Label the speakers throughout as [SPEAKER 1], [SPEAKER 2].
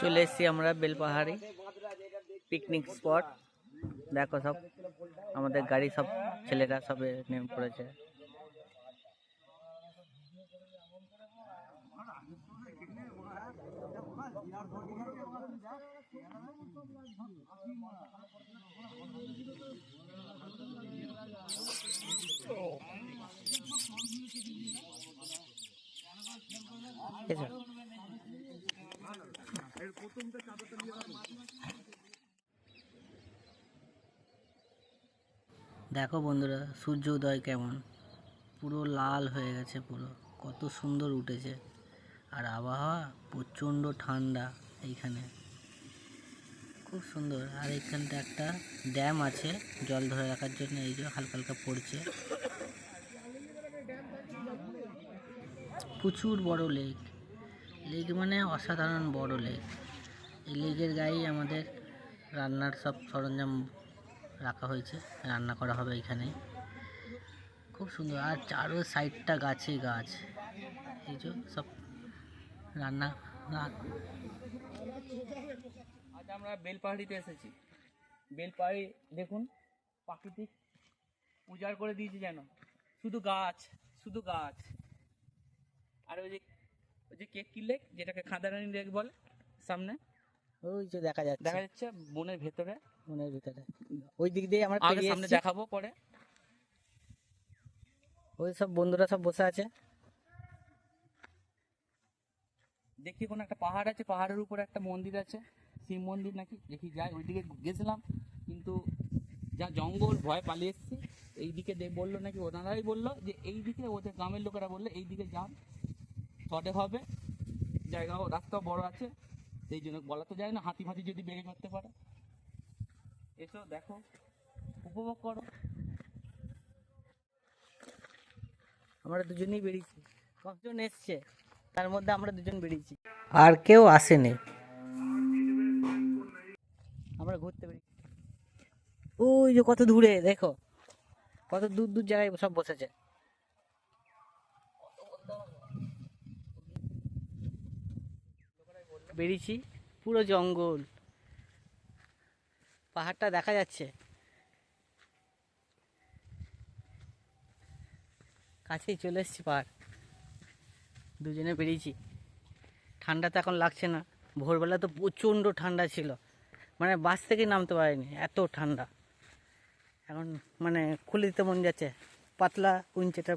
[SPEAKER 1] চলে এসেছি আমরা বেলপাহাড়ি পিকনিক স্পট দেখো সব, আমাদের গাড়ি সব, ছেলেরা সব নেমে পড়েছে ঠিক আছে দেখো বন্ধুরা, সূর্য উদয় কেমন? পুরো লাল হয়ে গেছে পুরো। কত সুন্দর উঠেছে। আর আবহাওয়া প্রচণ্ড ঠান্ডা এইখানে। খুব সুন্দর। আর এইখানটা একটা ড্যাম আছে জল ধরে রাখার জন্য, এই যে হালকা হালকা পড়ছে। প্রচুর বড় লেক। লেক মানে অসাধারণ বড় লেক এই লেকের গায়েই আমাদের রান্নার সব সরঞ্জাম রাখা হয়েছে। রান্না করা হবে এখানেই। খুব সুন্দর। আর চারো সাইডটা গাছে গাছ। এই যে সব রান্না আজ আমরা বেলপাহাড়িতে এসেছি। বেলপাহাড়ি দেখুন, প্রাকৃতিক উজাড় করে দিয়েছে যেন। শুধু গাছ শুধু গাছ। আর ওই যে ওই যে কেক লেক যেটাকে খাদারানি লেক বলে সামনে।
[SPEAKER 2] ওই যে দেখা যাচ্ছে।
[SPEAKER 1] দেখা যাচ্ছে বনের ভেতরে।
[SPEAKER 2] মনের ভিতরে। ওই দিক দিয়ে আমরা
[SPEAKER 1] আগে সামনে দেখাবো পরে।
[SPEAKER 2] ওই সব বন্ধুরা সব বসে আছে।
[SPEAKER 1] দেখি কোনো একটা পাহাড় আছে পাহাড়ের উপরে একটা মন্দির আছে শিব মন্দির নাকি? দেখি যাই ওইদিকে গেছিলাম কিন্তু যা জঙ্গল ভয় পালিয়ে এসেছি। এইদিকে বলল নাকি ওনারাই বলল যে এইদিকে ওদের গ্রামের লোকেরা বলল এইদিকে যান। শর্টে হবে। জায়গাও রাস্তাও বড় আছে সেই জন্য বলা তো যায় না হাতি ফাতি যদি বেড়ে করতে পারে। এসো দেখো উপভোগ করো।
[SPEAKER 2] আমরা দুজনেই বেরিয়েছি। কতজন এসছে? তার মধ্যে আমরা দুজন বেরিয়েছি। আর কেউ আসেনি। আমরা ঘুরতে বেরিয়েছি। ওই যে কত দূরে দেখো। কত দূর দূর জায়গায় সব বসেছে। বেরিয়েছি, পুরো জঙ্গল। পাহাড়টা দেখা যাচ্ছে। কাছেই চলে এসেছি পাহাড়। দুজনে বেরিয়েছি। ঠান্ডা তো এখন লাগছে না। ভোরবেলা তো প্রচণ্ড ঠান্ডা ছিল। মানে বাস থেকে নামতে পারিনি, এত ঠান্ডা। এখন মানে খুলে দিতে মন যাচ্ছে। পাতলা উইঞ্চেটা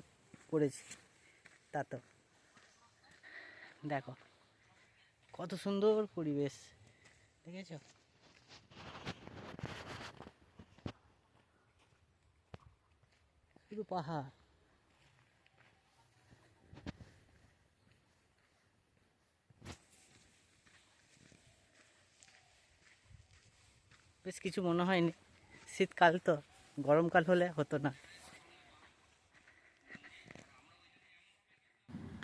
[SPEAKER 2] পড়েছি তা তো। দেখো। কত সুন্দর পরিবেশ। দেখেছ? শুধু পাহাড়। বেশ কিছু মনে হয়নি। শীতকাল তো, গরমকাল হলে হতো না।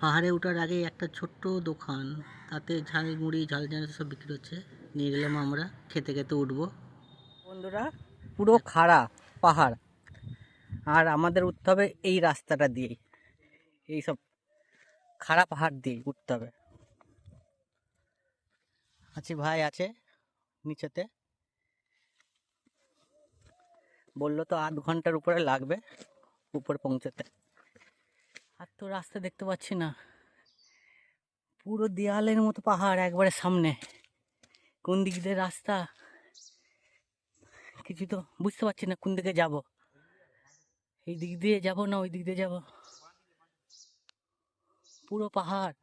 [SPEAKER 2] পাহাড়ে ওঠার আগেই একটা ছোট্ট দোকান। তাতে ঝালমুড়ি ঝাল ঝাল সব বিক্রি হচ্ছে। নিয়ে গেলাম আমরা, খেতে খেতে উঠবো। বন্ধুরা, পুরো খাড়া পাহাড়। আর আমাদের উঠতে হবে এই রাস্তাটা দিয়েই। এই সব খাড়া পাহাড় দিয়ে উঠতে হবে। আছে ভাই আছে নিচেতে। বলল তো আধ ঘণ্টার উপরে লাগবে, উপরে পৌঁছাতে। আর তো রাস্তা দেখতে পাচ্ছি না। পুরো দেয়ালের মতো পাহাড় একবারে সামনে। কোন দিক দিয়ে রাস্তা? কিছু তো বুঝতে পারছি না কোন দিকে যাব। এই দিক দিয়ে যাব না ওই দিক দিয়ে যাব? পুরো পাহাড়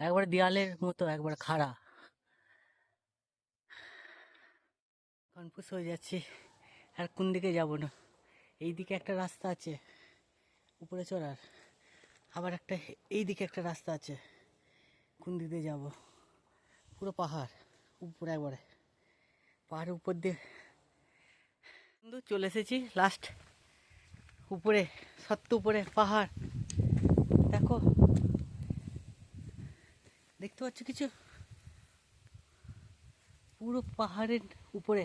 [SPEAKER 2] একবারে দেয়ালের মতো, একবারে খাড়া। কনফিউজ হয়ে যাচ্ছি আর কোন দিকে যাব না। এই দিকে একটা রাস্তা আছে, উপরে চড়ার। আবার একটা এই দিকে একটা রাস্তা আছে। কোন দিক দিয়ে যাব? পুরো পাহাড়, উপরে একবারে। পাহাড়ের উপর দিয়ে কিন্তু চলে এসেছি লাস্ট উপরে সত্য উপরে, পাহাড়। দেখো। দেখতে পাচ্ছ কিছু? পুরো পাহাড়ের উপরে।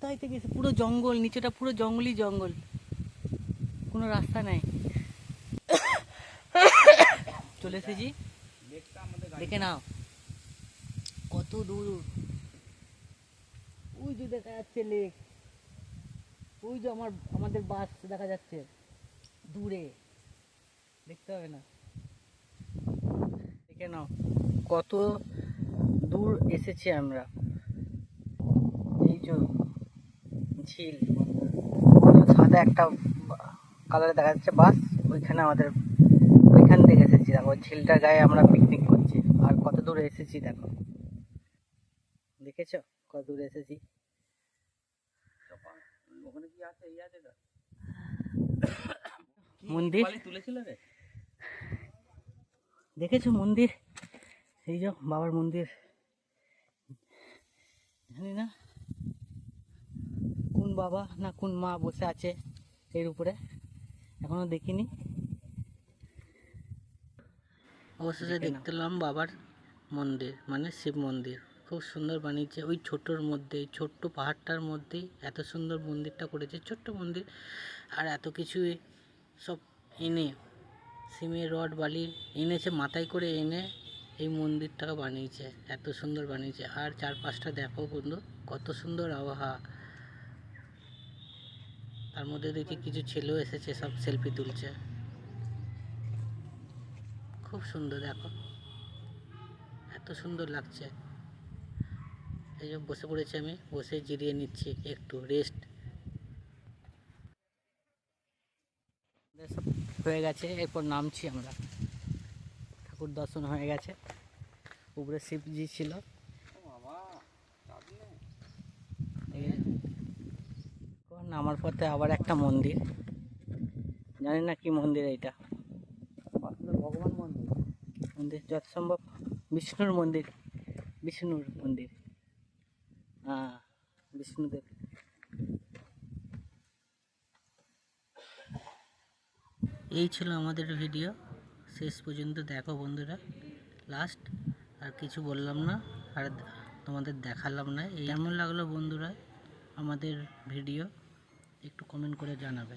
[SPEAKER 2] কোথায় থেকে এসে? পুরো জঙ্গল, নিচেটা পুরো জঙ্গলই জঙ্গল। কোনো রাস্তা নাই। চলে এসেছি। দেখে নাও। কত দূর। ওই যে দেখা যাচ্ছে লেক ওই যে আমার, আমাদের বাস দেখা যাচ্ছে। দূরে। দেখতে হবে না। দেখে নাও। কত দূর এসেছি আমরা। এই যে ঝিল সাদা একটা, কালারে দেখা যাচ্ছে বাস, ওইখানে আমাদের, ওইখান থেকে এসেছি। দেখো, ঝিলটার গায়ে আমরা পিকনিক করছি। আর কত দূর এসেছি দেখো। দেখেছ? কত দূর এসেছি?
[SPEAKER 1] ওখানে কি আছে এই আছে
[SPEAKER 2] মন্দির?
[SPEAKER 1] তুলেছিল রে
[SPEAKER 2] দেখেছ মন্দির? এই যে বাবার মন্দির। জানি না। কোন বাবা না কোন মা বসে আছে এর উপরে? এখনও দেখিনি। অবশেষে দেখতে পেলাম বাবার মন্দির মানে শিব মন্দির। খুব সুন্দর বানিয়েছে। ওই ছোটোর মধ্যে ছোট্ট পাহাড়টার মধ্যেই এত সুন্দর মন্দিরটা করেছে। ছোট্ট মন্দির আর এত কিছু সব এনে সিমের রড বালি এনেছে মাথায় করে এনে এই মন্দিরটাকে বানিয়েছে। এত সুন্দর বানিয়েছে। আর চারপাশটা দেখো বন্ধু কত সুন্দর আবহাওয়া। তার মধ্যে দেখি কিছু ছেলেও এসেছে, সব সেলফি তুলছে। খুব সুন্দর, দেখো। এত সুন্দর লাগছে। এই যে বসে পড়েছি আমি, বসে জিরিয়ে নিচ্ছি একটু রেস্ট হয়ে গেছে, এরপর নামছি আমরা। ঠাকুর দর্শন হয়ে গেছে। উপরে শিবজি ছিল
[SPEAKER 1] বাবা চাঁদ নেই।
[SPEAKER 2] এই যে। এরপর নামার পথে আবার একটা মন্দির। জানি না কি মন্দির এইটা।
[SPEAKER 1] ভগবান মন্দির?
[SPEAKER 2] মন্দির যত সম্ভব বিষ্ণুর মন্দির। বিষ্ণুর মন্দির। হ্যাঁ বিষ্ণুদেব। এই ছিল আমাদের ভিডিও শেষ পর্যন্ত দেখো বন্ধুরা। লাস্ট আর কিছু বললাম না আর তোমাদের দেখালাম না। এই কেমন লাগল বন্ধুরা আমাদের ভিডিও একটু কমেন্ট করে জানাবে।